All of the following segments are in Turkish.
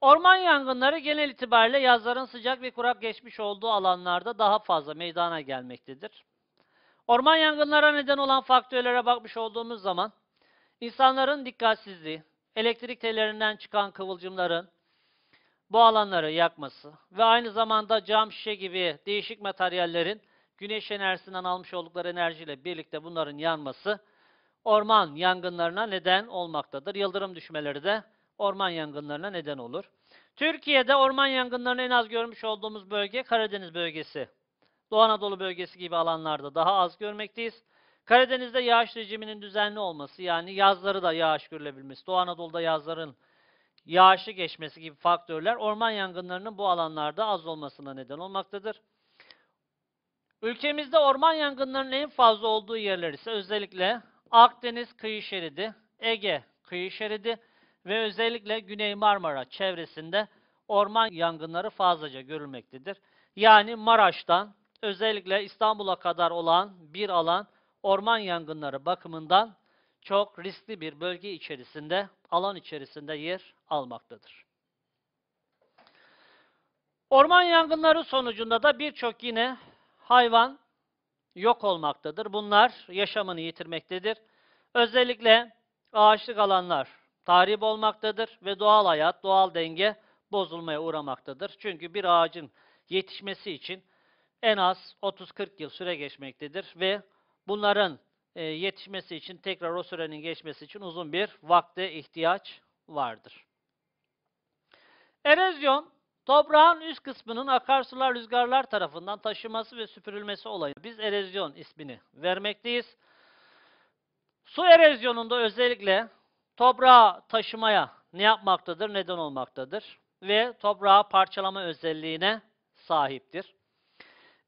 Orman yangınları genel itibariyle yazların sıcak ve kurak geçmiş olduğu alanlarda daha fazla meydana gelmektedir. Orman yangınlara neden olan faktörlere bakmış olduğumuz zaman insanların dikkatsizliği, elektrik tellerinden çıkan kıvılcımların bu alanları yakması ve aynı zamanda cam şişe gibi değişik materyallerin güneş enerjisinden almış oldukları enerjiyle birlikte bunların yanması orman yangınlarına neden olmaktadır. Yıldırım düşmeleri de orman yangınlarına neden olur. Türkiye'de orman yangınlarını en az görmüş olduğumuz bölge Karadeniz bölgesi. Doğu Anadolu bölgesi gibi alanlarda daha az görmekteyiz. Karadeniz'de yağış rejiminin düzenli olması yani yazları da yağış görülebilmesi, Doğu Anadolu'da yazların yağışlı geçmesi gibi faktörler orman yangınlarının bu alanlarda az olmasına neden olmaktadır. Ülkemizde orman yangınlarının en fazla olduğu yerler ise özellikle Akdeniz kıyı şeridi, Ege kıyı şeridi ve özellikle Güney Marmara çevresinde orman yangınları fazlaca görülmektedir. Yani Maraş'tan özellikle İstanbul'a kadar olan bir alan orman yangınları bakımından çok riskli bir bölge içerisinde, alan içerisinde yer almaktadır. Orman yangınları sonucunda da birçok yine hayvan yok olmaktadır. Bunlar yaşamını yitirmektedir. Özellikle ağaçlık alanlar tahrip olmaktadır ve doğal hayat, doğal denge bozulmaya uğramaktadır. Çünkü bir ağacın yetişmesi için en az 30-40 yıl süre geçmektedir ve bunların e, yetişmesi için tekrar o sürenin geçmesi için uzun bir vakte ihtiyaç vardır. Erozyon, toprağın üst kısmının akarsular, rüzgarlar tarafından taşıması ve süpürülmesi olayı. Biz erozyon ismini vermekteyiz. Su erozyonunda özellikle toprağı taşımaya ne yapmaktadır, neden olmaktadır ve toprağı parçalama özelliğine sahiptir.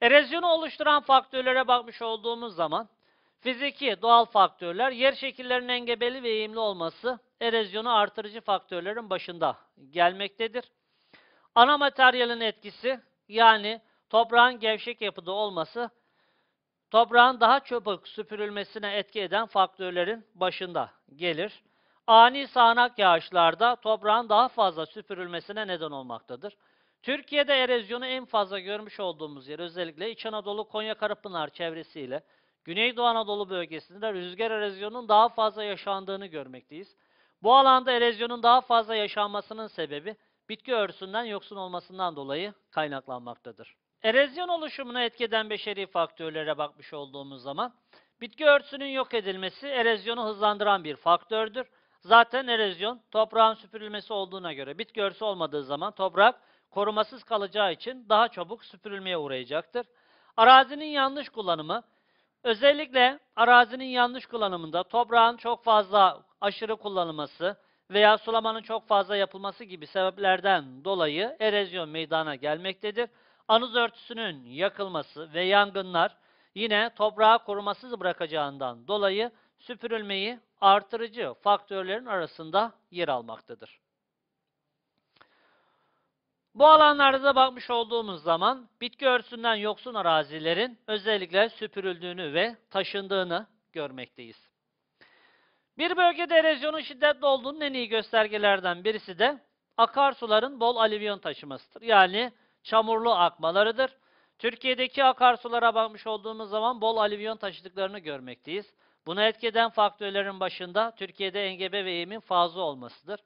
Erozyonu oluşturan faktörlere bakmış olduğumuz zaman fiziki, doğal faktörler, yer şekillerinin engebeli ve eğimli olması erozyonu artırıcı faktörlerin başında gelmektedir. Ana materyalin etkisi yani toprağın gevşek yapıda olması toprağın daha çabuk süpürülmesine etki eden faktörlerin başında gelir. Ani sağanak yağışlarda toprağın daha fazla süpürülmesine neden olmaktadır. Türkiye'de erozyonu en fazla görmüş olduğumuz yer özellikle İç Anadolu, Konya Karapınar çevresiyle Güneydoğu Anadolu bölgesinde rüzgar erozyonunun daha fazla yaşandığını görmekteyiz. Bu alanda erozyonun daha fazla yaşanmasının sebebi bitki örtüsünden yoksun olmasından dolayı kaynaklanmaktadır. Erozyon oluşumuna etki eden beşeri faktörlere bakmış olduğumuz zaman bitki örtüsünün yok edilmesi erozyonu hızlandıran bir faktördür. Zaten erozyon toprağın süpürülmesi olduğuna göre bitki örtüsü olmadığı zaman toprak korumasız kalacağı için daha çabuk süpürülmeye uğrayacaktır. Arazinin yanlış kullanımı özellikle arazinin yanlış kullanımında toprağın çok fazla aşırı kullanılması veya sulamanın çok fazla yapılması gibi sebeplerden dolayı erozyon meydana gelmektedir. Anız örtüsünün yakılması ve yangınlar yine toprağı korumasız bırakacağından dolayı süpürülmeyi artırıcı faktörlerin arasında yer almaktadır. Bu alanlarda da bakmış olduğumuz zaman bitki örtüsünden yoksun arazilerin özellikle süpürüldüğünü ve taşındığını görmekteyiz. Bir bölgede erozyonun şiddetli olduğunun en iyi göstergelerden birisi de akarsuların bol alüvyon taşımasıdır. Yani çamurlu akmalarıdır. Türkiye'deki akarsulara bakmış olduğumuz zaman bol alüvyon taşıdıklarını görmekteyiz. Buna etki eden faktörlerin başında Türkiye'de engebe ve eğimin fazla olmasıdır.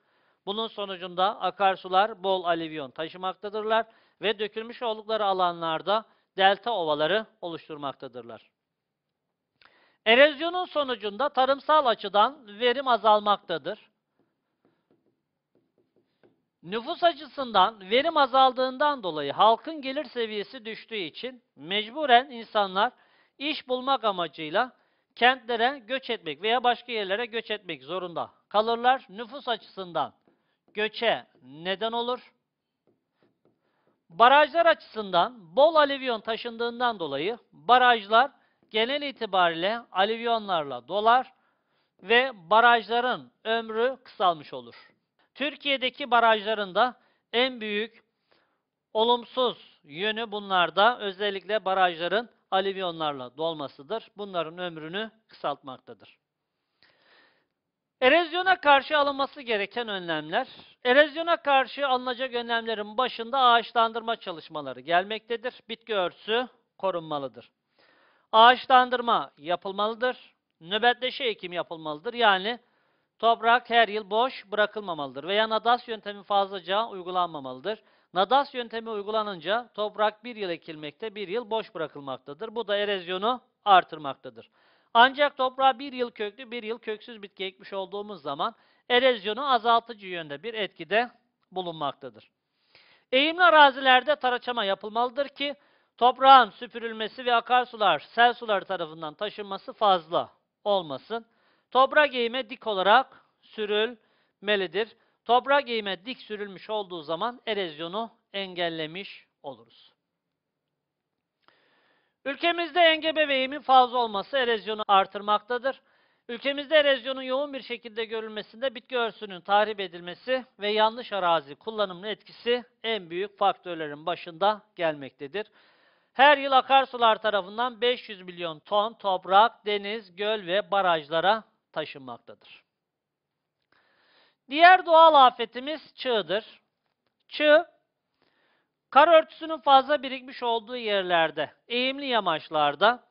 Bunun sonucunda akarsular bol alüvyon taşımaktadırlar ve dökülmüş oldukları alanlarda delta ovaları oluşturmaktadırlar. Erozyonun sonucunda tarımsal açıdan verim azalmaktadır. Nüfus açısından verim azaldığından dolayı halkın gelir seviyesi düştüğü için mecburen insanlar iş bulmak amacıyla kentlere göç etmek veya başka yerlere göç etmek zorunda kalırlar. Nüfus açısından göçe neden olur. Barajlar açısından bol alüvyon taşındığından dolayı barajlar genel itibariyle alüvyonlarla dolar ve barajların ömrü kısalmış olur. Türkiye'deki barajların da en büyük olumsuz yönü bunlarda özellikle barajların alüvyonlarla dolmasıdır. Bunların ömrünü kısaltmaktadır. Erozyona karşı alınması gereken önlemler. Erozyona karşı alınacak önlemlerin başında ağaçlandırma çalışmaları gelmektedir. Bitki örtüsü korunmalıdır. Ağaçlandırma yapılmalıdır. Nöbetleşe ekim yapılmalıdır. Yani toprak her yıl boş bırakılmamalıdır veya nadas yöntemi fazlaca uygulanmamalıdır. Nadas yöntemi uygulanınca toprak bir yıl ekilmekte, bir yıl boş bırakılmaktadır. Bu da erozyonu artırmaktadır. Ancak toprağa bir yıl köklü, bir yıl köksüz bitki ekmiş olduğumuz zaman erozyonu azaltıcı yönde bir etkide bulunmaktadır. Eğimli arazilerde taraçama yapılmalıdır ki toprağın süpürülmesi ve akarsular, sel suları tarafından taşınması fazla olmasın. Toprak eğime dik olarak sürülmelidir. Toprak eğime dik sürülmüş olduğu zaman erozyonu engellemiş oluruz. Ülkemizde engebe ve eğimin fazla olması erozyonu artırmaktadır. Ülkemizde erozyonun yoğun bir şekilde görülmesinde bitki örtüsünün tahrip edilmesi ve yanlış arazi kullanımının etkisi en büyük faktörlerin başında gelmektedir. Her yıl akarsular tarafından 500 milyon ton toprak, deniz, göl ve barajlara taşınmaktadır. Diğer doğal afetimiz çığdır. Çığ, kar örtüsünün fazla birikmiş olduğu yerlerde, eğimli yamaçlarda,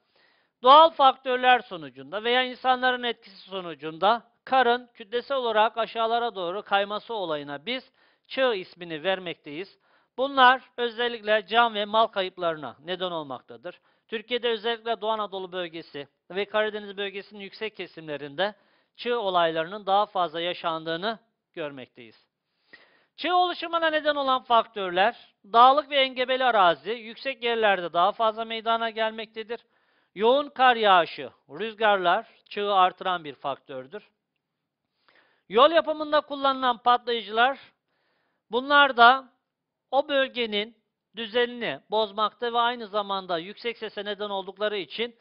doğal faktörler sonucunda veya insanların etkisi sonucunda karın kütlesel olarak aşağılara doğru kayması olayına biz çığ ismini vermekteyiz. Bunlar özellikle can ve mal kayıplarına neden olmaktadır. Türkiye'de özellikle Doğu Anadolu bölgesi ve Karadeniz bölgesinin yüksek kesimlerinde çığ olaylarının daha fazla yaşandığını görmekteyiz. Çığ oluşumuna neden olan faktörler, dağlık ve engebeli arazi, yüksek yerlerde daha fazla meydana gelmektedir. Yoğun kar yağışı, rüzgarlar çığı artıran bir faktördür. Yol yapımında kullanılan patlayıcılar, bunlar da o bölgenin düzenini bozmakta ve aynı zamanda yüksek sese neden oldukları için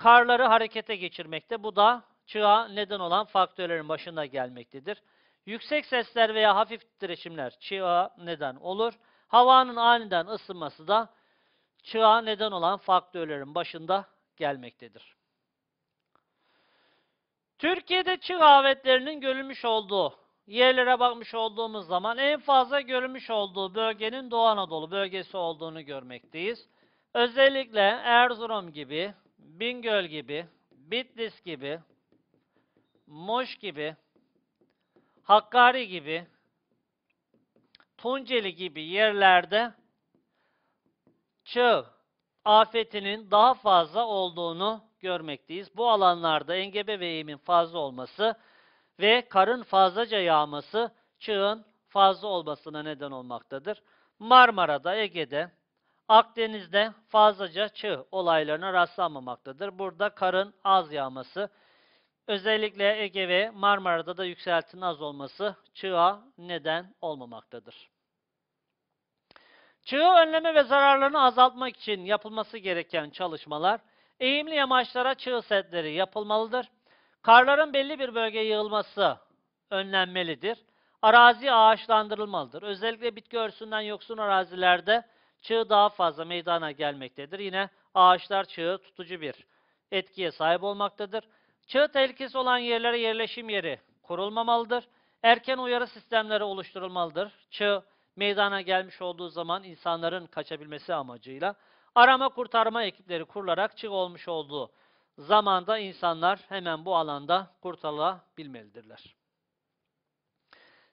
karları harekete geçirmekte. Bu da çığa neden olan faktörlerin başında gelmektedir. Yüksek sesler veya hafif titreşimler çığa neden olur. Havanın aniden ısınması da çığa neden olan faktörlerin başında gelmektedir. Türkiye'de çığ afetlerinin görülmüş olduğu yerlere bakmış olduğumuz zaman en fazla görülmüş olduğu bölgenin Doğu Anadolu bölgesi olduğunu görmekteyiz. Özellikle Erzurum gibi, Bingöl gibi, Bitlis gibi, Muş gibi, Hakkari gibi, Tunceli gibi yerlerde çığ afetinin daha fazla olduğunu görmekteyiz. Bu alanlarda engebe ve eğimin fazla olması ve karın fazlaca yağması çığın fazla olmasına neden olmaktadır. Marmara'da, Ege'de, Akdeniz'de fazlaca çığ olaylarına rastlanmamaktadır. Burada karın az yağması, özellikle Ege ve Marmara'da da yükseltinin az olması çığa neden olmamaktadır. Çığı önleme ve zararlarını azaltmak için yapılması gereken çalışmalar, eğimli yamaçlara çığ setleri yapılmalıdır. Karların belli bir bölgeye yığılması önlenmelidir. Arazi ağaçlandırılmalıdır. Özellikle bitki örtüsünden yoksun arazilerde çığ daha fazla meydana gelmektedir. Yine ağaçlar çığı tutucu bir etkiye sahip olmaktadır. Çığ tehlikesi olan yerlere yerleşim yeri kurulmamalıdır. Erken uyarı sistemleri oluşturulmalıdır. Çığ meydana gelmiş olduğu zaman insanların kaçabilmesi amacıyla arama kurtarma ekipleri kurularak çığ olmuş olduğu zamanda insanlar hemen bu alanda kurtarılabilmelidirler.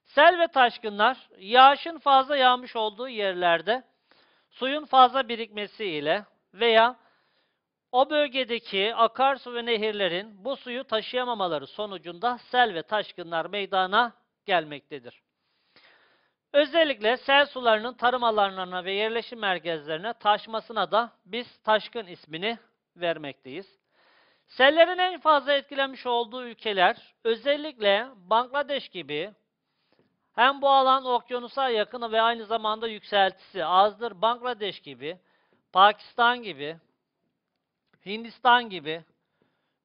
Sel ve taşkınlar yağışın fazla yağmış olduğu yerlerde suyun fazla birikmesi ile veya o bölgedeki akarsu ve nehirlerin bu suyu taşıyamamaları sonucunda sel ve taşkınlar meydana gelmektedir. Özellikle sel sularının tarım alanlarına ve yerleşim merkezlerine taşmasına da biz taşkın ismini vermekteyiz. Sellerin en fazla etkilenmiş olduğu ülkeler özellikle Bangladeş gibi hem bu alan okyanusa yakın ve aynı zamanda yükseltisi azdır. Bangladeş gibi, Pakistan gibi, Hindistan gibi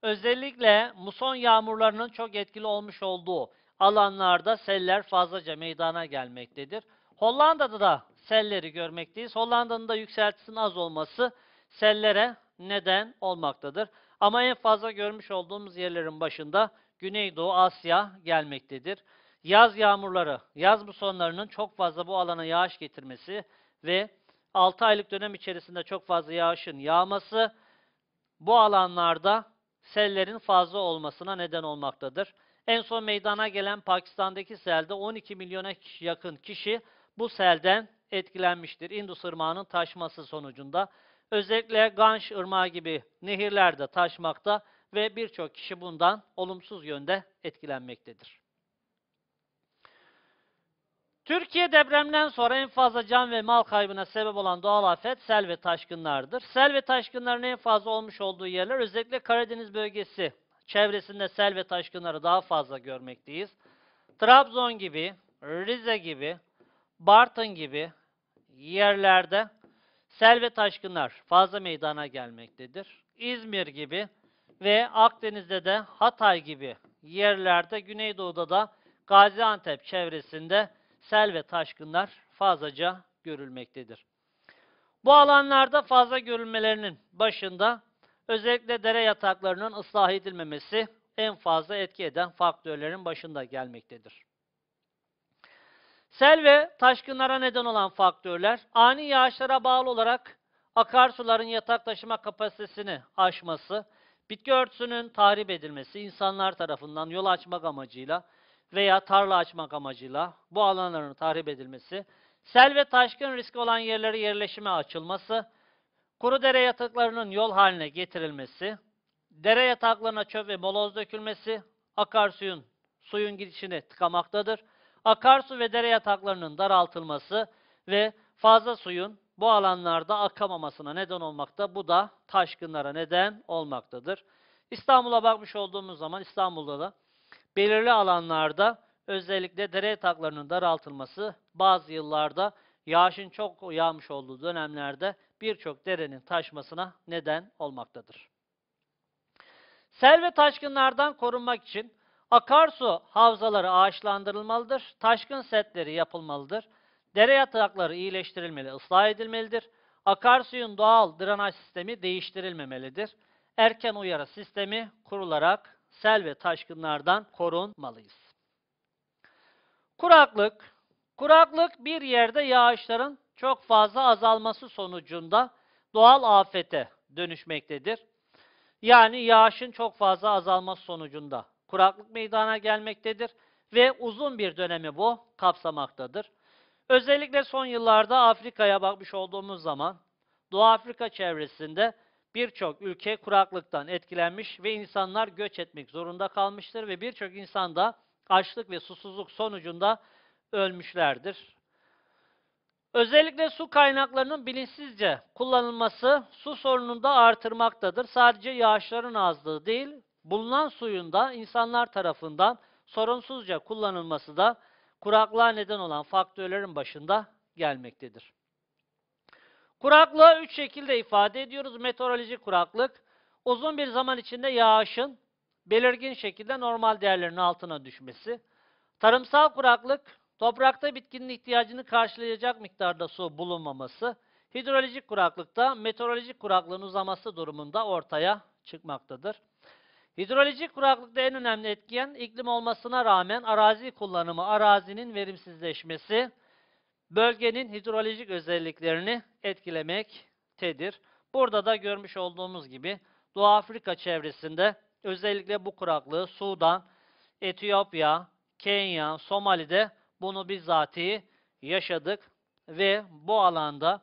özellikle muson yağmurlarının çok etkili olmuş olduğu alanlarda seller fazlaca meydana gelmektedir. Hollanda'da da selleri görmekteyiz. Hollanda'nın da yükseltisinin az olması sellere neden olmaktadır. Ama en fazla görmüş olduğumuz yerlerin başında Güneydoğu Asya gelmektedir. Yaz yağmurları, yaz musonlarının çok fazla bu alana yağış getirmesi ve 6 aylık dönem içerisinde çok fazla yağışın yağması bu alanlarda sellerin fazla olmasına neden olmaktadır. En son meydana gelen Pakistan'daki selde 12 milyona yakın kişi bu selden etkilenmiştir. Indus Irmağı'nın taşması sonucunda. Özellikle Ganj Irmağı gibi nehirlerde taşmakta ve birçok kişi bundan olumsuz yönde etkilenmektedir. Türkiye depremden sonra en fazla can ve mal kaybına sebep olan doğal afet sel ve taşkınlardır. Sel ve taşkınların en fazla olmuş olduğu yerler özellikle Karadeniz bölgesi çevresinde sel ve taşkınları daha fazla görmekteyiz. Trabzon gibi, Rize gibi, Bartın gibi yerlerde sel ve taşkınlar fazla meydana gelmektedir. İzmir gibi ve Akdeniz'de de Hatay gibi yerlerde, Güneydoğu'da da Gaziantep çevresinde sel ve taşkınlar fazlaca görülmektedir. Bu alanlarda fazla görülmelerinin başında özellikle dere yataklarının ıslah edilmemesi en fazla etki eden faktörlerin başında gelmektedir. Sel ve taşkınlara neden olan faktörler, ani yağışlara bağlı olarak akarsuların yatak taşıma kapasitesini aşması, bitki örtüsünün tahrip edilmesi, insanlar tarafından yol açmak amacıyla veya tarla açmak amacıyla bu alanların tahrip edilmesi, sel ve taşkın riski olan yerleri yerleşime açılması, kuru dere yataklarının yol haline getirilmesi, dere yataklarına çöp ve moloz dökülmesi, akarsuyun suyun gidişini tıkamaktadır. Akarsu ve dere yataklarının daraltılması ve fazla suyun bu alanlarda akamamasına neden olmakta. Bu da taşkınlara neden olmaktadır. İstanbul'a bakmış olduğumuz zaman İstanbul'da da belirli alanlarda özellikle dere yataklarının daraltılması bazı yıllarda yağışın çok yağmış olduğu dönemlerde birçok derenin taşmasına neden olmaktadır. Sel ve taşkınlardan korunmak için akarsu havzaları ağaçlandırılmalıdır, taşkın setleri yapılmalıdır, dere yatakları iyileştirilmeli, ıslah edilmelidir, akarsuyun doğal drenaj sistemi değiştirilmemelidir, erken uyarı sistemi kurularak sel ve taşkınlardan korunmalıyız. Kuraklık. Kuraklık bir yerde yağışların çok fazla azalması sonucunda doğal afete dönüşmektedir. Yani yağışın çok fazla azalması sonucunda kuraklık meydana gelmektedir ve uzun bir dönemi bu kapsamaktadır. Özellikle son yıllarda Afrika'ya bakmış olduğumuz zaman Doğu Afrika çevresinde birçok ülke kuraklıktan etkilenmiş ve insanlar göç etmek zorunda kalmıştır ve birçok insan da açlık ve susuzluk sonucunda ölmüşlerdir. Özellikle su kaynaklarının bilinçsizce kullanılması su sorununu da artırmaktadır. Sadece yağışların azlığı değil, bulunan suyun da insanlar tarafından sorunsuzca kullanılması da kuraklığa neden olan faktörlerin başında gelmektedir. Kuraklığı üç şekilde ifade ediyoruz. Meteorolojik kuraklık, uzun bir zaman içinde yağışın belirgin şekilde normal değerlerin altına düşmesi. Tarımsal kuraklık, toprakta bitkinin ihtiyacını karşılayacak miktarda su bulunmaması. Hidrolojik kuraklıkta meteorolojik kuraklığın uzaması durumunda ortaya çıkmaktadır. Hidrolojik kuraklıkta en önemli etken iklim olmasına rağmen arazi kullanımı, arazinin verimsizleşmesi, bölgenin hidrolojik özelliklerini etkilemektedir. Burada da görmüş olduğumuz gibi Doğu Afrika çevresinde özellikle bu kuraklığı Sudan, Etiyopya, Kenya, Somali'de bunu bizzatihi yaşadık ve bu alanda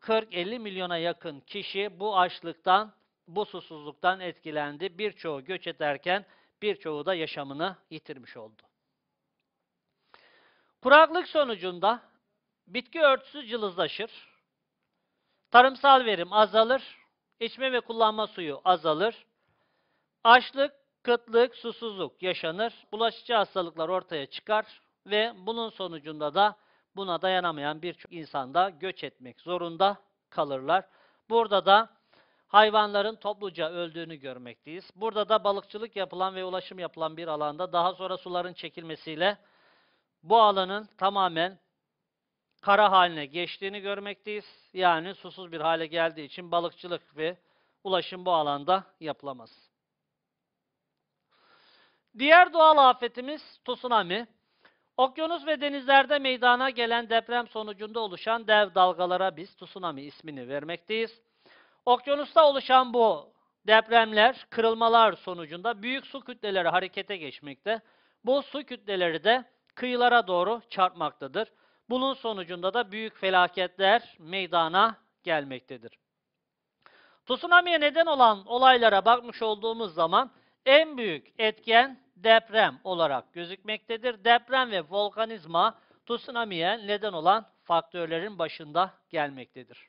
40-50 milyona yakın kişi bu açlıktan, bu susuzluktan etkilendi. Birçoğu göç ederken birçoğu da yaşamını yitirmiş oldu. Kuraklık sonucunda bitki örtüsü cılızlaşır, tarımsal verim azalır, içme ve kullanma suyu azalır, açlık, kıtlık, susuzluk yaşanır, bulaşıcı hastalıklar ortaya çıkar ve bunun sonucunda da buna dayanamayan birçok insan da göç etmek zorunda kalırlar. Burada da hayvanların topluca öldüğünü görmekteyiz. Burada da balıkçılık yapılan ve ulaşım yapılan bir alanda daha sonra suların çekilmesiyle bu alanın tamamen kara haline geçtiğini görmekteyiz. Yani susuz bir hale geldiği için balıkçılık ve ulaşım bu alanda yapılamaz. Diğer doğal afetimiz tsunami. Okyanus ve denizlerde meydana gelen deprem sonucunda oluşan dev dalgalara biz tsunami ismini vermekteyiz. Okyanusta oluşan bu depremler, kırılmalar sonucunda büyük su kütleleri harekete geçmekte. Bu su kütleleri de kıyılara doğru çarpmaktadır. Bunun sonucunda da büyük felaketler meydana gelmektedir. Tsunami'ye neden olan olaylara bakmış olduğumuz zaman en büyük etken deprem olarak gözükmektedir. Deprem ve volkanizma tsunami'ye neden olan faktörlerin başında gelmektedir.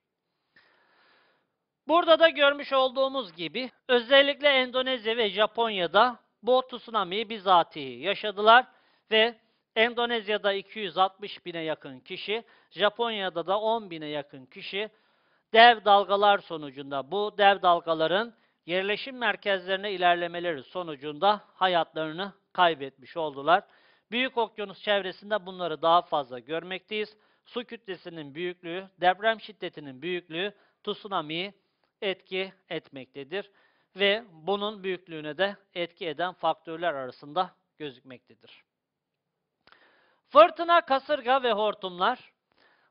Burada da görmüş olduğumuz gibi özellikle Endonezya ve Japonya'da bu tsunami'yi bizatihi yaşadılar ve Endonezya'da 260 bine yakın kişi, Japonya'da da 10 bine yakın kişi dev dalgalar sonucunda bu dev dalgaların yerleşim merkezlerine ilerlemeleri sonucunda hayatlarını kaybetmiş oldular. Büyük okyanus çevresinde bunları daha fazla görmekteyiz. Su kütlesinin büyüklüğü, deprem şiddetinin büyüklüğü tsunami'yi etki etmektedir ve bunun büyüklüğüne de etki eden faktörler arasında gözükmektedir. Fırtına, kasırga ve hortumlar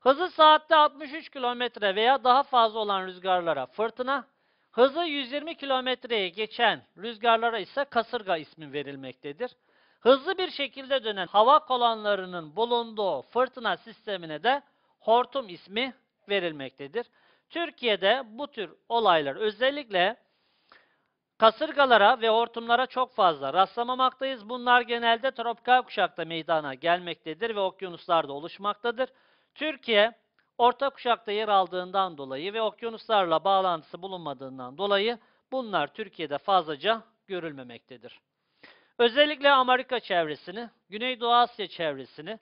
hızı saatte 63 kilometre veya daha fazla olan rüzgarlara fırtına, hızı 120 kilometreye geçen rüzgarlara ise kasırga ismi verilmektedir. Hızlı bir şekilde dönen hava kolonlarının bulunduğu fırtına sistemine de hortum ismi verilmektedir. Türkiye'de bu tür olaylar özellikle kasırgalara ve hortumlara çok fazla rastlamamaktayız. Bunlar genelde tropikal kuşakta meydana gelmektedir ve okyanuslarda oluşmaktadır. Türkiye, orta kuşakta yer aldığından dolayı ve okyanuslarla bağlantısı bulunmadığından dolayı bunlar Türkiye'de fazlaca görülmemektedir. Özellikle Amerika çevresini, Güneydoğu Asya çevresini,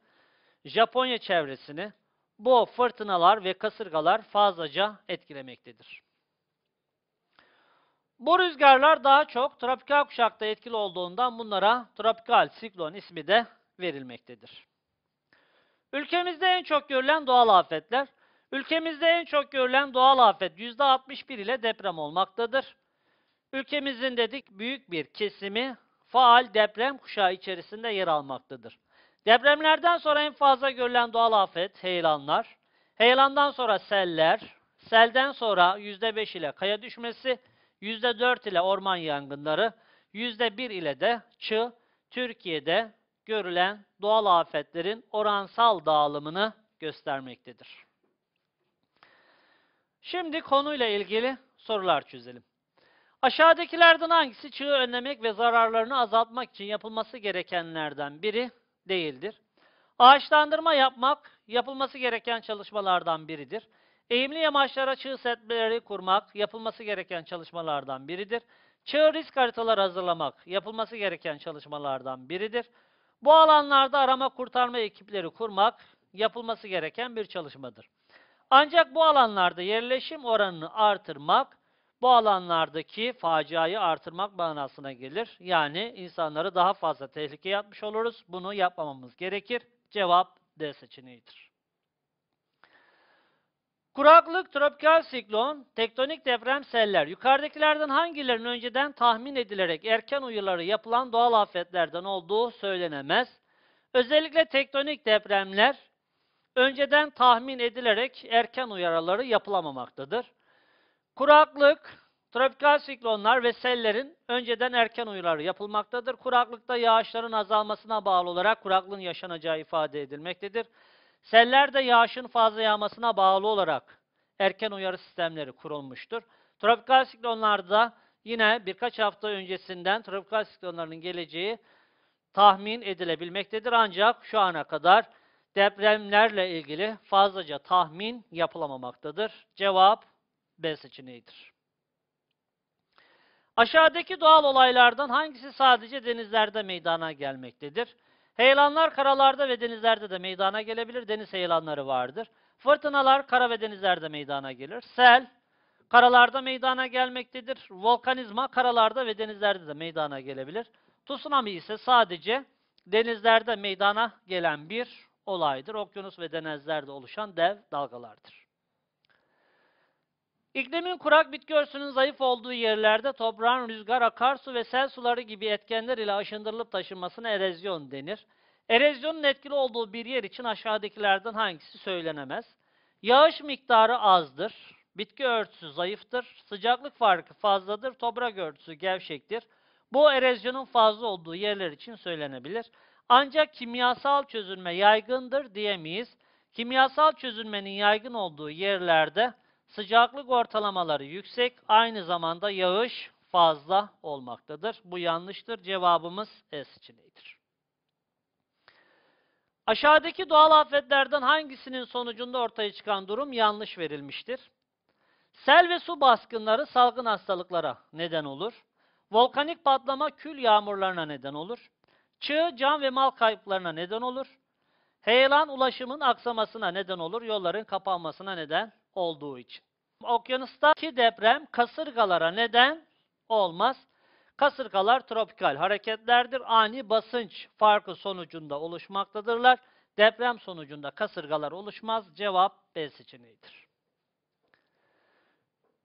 Japonya çevresini bu fırtınalar ve kasırgalar fazlaca etkilemektedir. Bu rüzgarlar daha çok tropikal kuşakta etkili olduğundan bunlara tropikal siklon ismi de verilmektedir. Ülkemizde en çok görülen doğal afetler. Ülkemizde en çok görülen doğal afet %61 ile deprem olmaktadır. Ülkemizin dedik büyük bir kesimi faal deprem kuşağı içerisinde yer almaktadır. Depremlerden sonra en fazla görülen doğal afet heyelanlar. Heyelandan sonra seller, selden sonra %5 ile kaya düşmesi, %4 ile orman yangınları, %1 ile de çığ, Türkiye'de görülen doğal afetlerin oransal dağılımını göstermektedir. Şimdi konuyla ilgili sorular çözelim. Aşağıdakilerden hangisi çığı önlemek ve zararlarını azaltmak için yapılması gerekenlerden biri değildir? Ağaçlandırma yapmak yapılması gereken çalışmalardan biridir. Eğimli yamaçlara çığ setleri kurmak yapılması gereken çalışmalardan biridir. Çığ risk haritaları hazırlamak yapılması gereken çalışmalardan biridir. Bu alanlarda arama kurtarma ekipleri kurmak yapılması gereken bir çalışmadır. Ancak bu alanlarda yerleşim oranını artırmak bu alanlardaki faciayı artırmak manasına gelir. Yani insanları daha fazla tehlikeye atmış oluruz. Bunu yapmamamız gerekir. Cevap D seçeneğidir. Kuraklık, tropikal siklon, tektonik deprem seller. Yukarıdakilerden hangilerinin önceden tahmin edilerek erken uyarıları yapılan doğal afetlerden olduğu söylenemez. Özellikle tektonik depremler önceden tahmin edilerek erken uyarıları yapılamamaktadır. Kuraklık, tropikal siklonlar ve sellerin önceden erken uyarıları yapılmaktadır. Kuraklıkta yağışların azalmasına bağlı olarak kuraklığın yaşanacağı ifade edilmektedir. Seller de yağışın fazla yağmasına bağlı olarak erken uyarı sistemleri kurulmuştur. Tropikal siklonlarda yine birkaç hafta öncesinden tropikal siklonların geleceği tahmin edilebilmektedir. Ancak şu ana kadar depremlerle ilgili fazlaca tahmin yapılamamaktadır. Cevap B seçeneğidir. Aşağıdaki doğal olaylardan hangisi sadece denizlerde meydana gelmektedir? Heyelanlar karalarda ve denizlerde de meydana gelebilir. Deniz heyelanları vardır. Fırtınalar kara ve denizlerde meydana gelir. Sel karalarda meydana gelmektedir. Volkanizma karalarda ve denizlerde de meydana gelebilir. Tsunami ise sadece denizlerde meydana gelen bir olaydır. Okyanus ve denizlerde oluşan dev dalgalardır. İklimin kurak bitki örtüsünün zayıf olduğu yerlerde toprağın rüzgar, akarsu ve sel suları gibi etkenler ile aşındırılıp taşınmasına erozyon denir. Erozyonun etkili olduğu bir yer için aşağıdakilerden hangisi söylenemez? Yağış miktarı azdır, bitki örtüsü zayıftır, sıcaklık farkı fazladır, toprak örtüsü gevşektir. Bu erozyonun fazla olduğu yerler için söylenebilir. Ancak kimyasal çözülme yaygındır diyemeyiz. Kimyasal çözülmenin yaygın olduğu yerlerde sıcaklık ortalamaları yüksek, aynı zamanda yağış fazla olmaktadır. Bu yanlıştır. Cevabımız E seçeneğidir. Aşağıdaki doğal afetlerden hangisinin sonucunda ortaya çıkan durum yanlış verilmiştir? Sel ve su baskınları salgın hastalıklara neden olur. Volkanik patlama kül yağmurlarına neden olur. Çığ, can ve mal kayıplarına neden olur. Heyelan ulaşımın aksamasına neden olur, yolların kapanmasına neden olduğu için. Okyanustaki deprem kasırgalara neden olmaz. Kasırgalar tropikal hareketlerdir. Ani basınç farkı sonucunda oluşmaktadırlar. Deprem sonucunda kasırgalar oluşmaz. Cevap B seçeneğidir.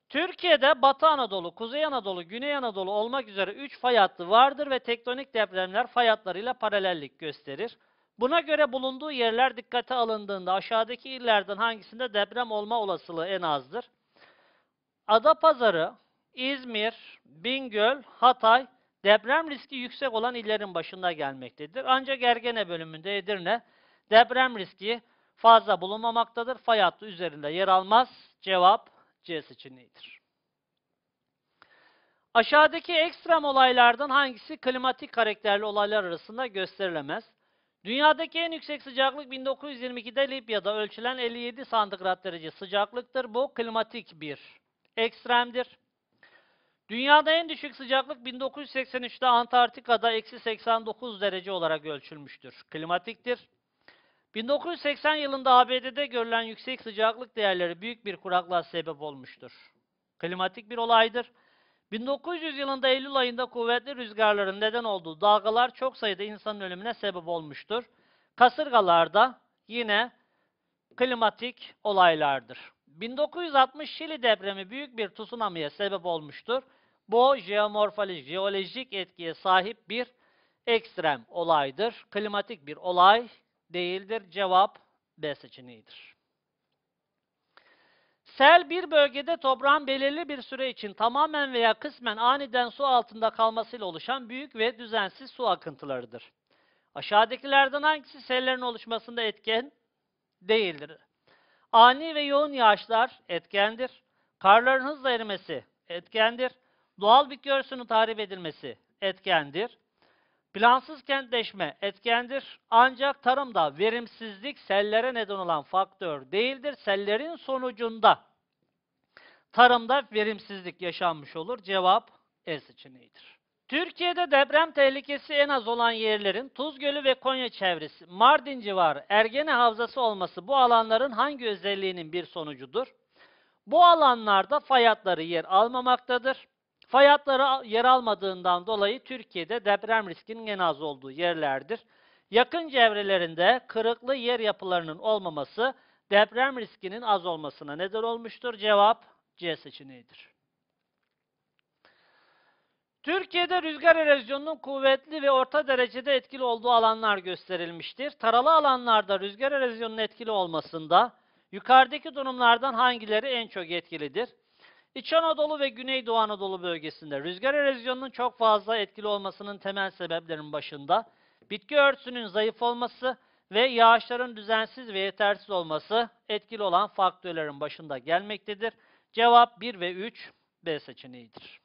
Türkiye'de Batı Anadolu, Kuzey Anadolu, Güney Anadolu olmak üzere 3 fay hattı vardır ve tektonik depremler fay hatlarıyla paralellik gösterir. Buna göre bulunduğu yerler dikkate alındığında aşağıdaki illerden hangisinde deprem olma olasılığı en azdır? Adapazarı, İzmir, Bingöl, Hatay deprem riski yüksek olan illerin başında gelmektedir. Ancak Ergene bölümünde Edirne deprem riski fazla bulunmamaktadır. Fay hattı üzerinde yer almaz. Cevap C seçeneğidir. Aşağıdaki ekstrem olaylardan hangisi klimatik karakterli olaylar arasında gösterilemez? Dünyadaki en yüksek sıcaklık 1922'de Libya'da ölçülen 57 santigrat derece sıcaklıktır. Bu klimatik bir ekstremdir. Dünyada en düşük sıcaklık 1983'te Antarktika'da eksi 89 derece olarak ölçülmüştür. Klimatiktir. 1980 yılında ABD'de görülen yüksek sıcaklık değerleri büyük bir kuraklığa sebep olmuştur. Klimatik bir olaydır. 1900 yılında Eylül ayında kuvvetli rüzgarların neden olduğu dalgalar çok sayıda insanın ölümüne sebep olmuştur. Kasırgalarda yine klimatik olaylardır. 1960 Şili depremi büyük bir tsunami'ye sebep olmuştur. Bu jeomorfolojik, jeolojik etkiye sahip bir ekstrem olaydır. Klimatik bir olay değildir. Cevap B seçeneğidir. Sel bir bölgede toprağın belirli bir süre için tamamen veya kısmen aniden su altında kalmasıyla oluşan büyük ve düzensiz su akıntılarıdır. Aşağıdakilerden hangisi sellerin oluşmasında etken değildir? Ani ve yoğun yağışlar etkendir. Karların hızla erimesi etkendir. Doğal bitki örtüsünün tahrip edilmesi etkendir. Plansız kentleşme etkendir. Ancak tarımda verimsizlik sellere neden olan faktör değildir. Sellerin sonucunda tarımda verimsizlik yaşanmış olur. Cevap E seçeneğidir. Türkiye'de deprem tehlikesi en az olan yerlerin Tuz Gölü ve Konya çevresi, Mardin civarı, Ergene Havzası olması bu alanların hangi özelliğinin bir sonucudur? Bu alanlarda fay hatları yer almamaktadır. Fay hatları yer almadığından dolayı Türkiye'de deprem riskinin en az olduğu yerlerdir. Yakın çevrelerinde kırıklı yer yapılarının olmaması deprem riskinin az olmasına neden olmuştur. Cevap C seçeneğidir. Türkiye'de rüzgar erozyonunun kuvvetli ve orta derecede etkili olduğu alanlar gösterilmiştir. Taralı alanlarda rüzgar erozyonunun etkili olmasında yukarıdaki durumlardan hangileri en çok etkilidir? İç Anadolu ve Güneydoğu Anadolu bölgesinde rüzgar erozyonunun çok fazla etkili olmasının temel sebeplerinin başında bitki örtüsünün zayıf olması ve yağışların düzensiz ve yetersiz olması etkili olan faktörlerin başında gelmektedir. Cevap 1 ve 3 B seçeneğidir.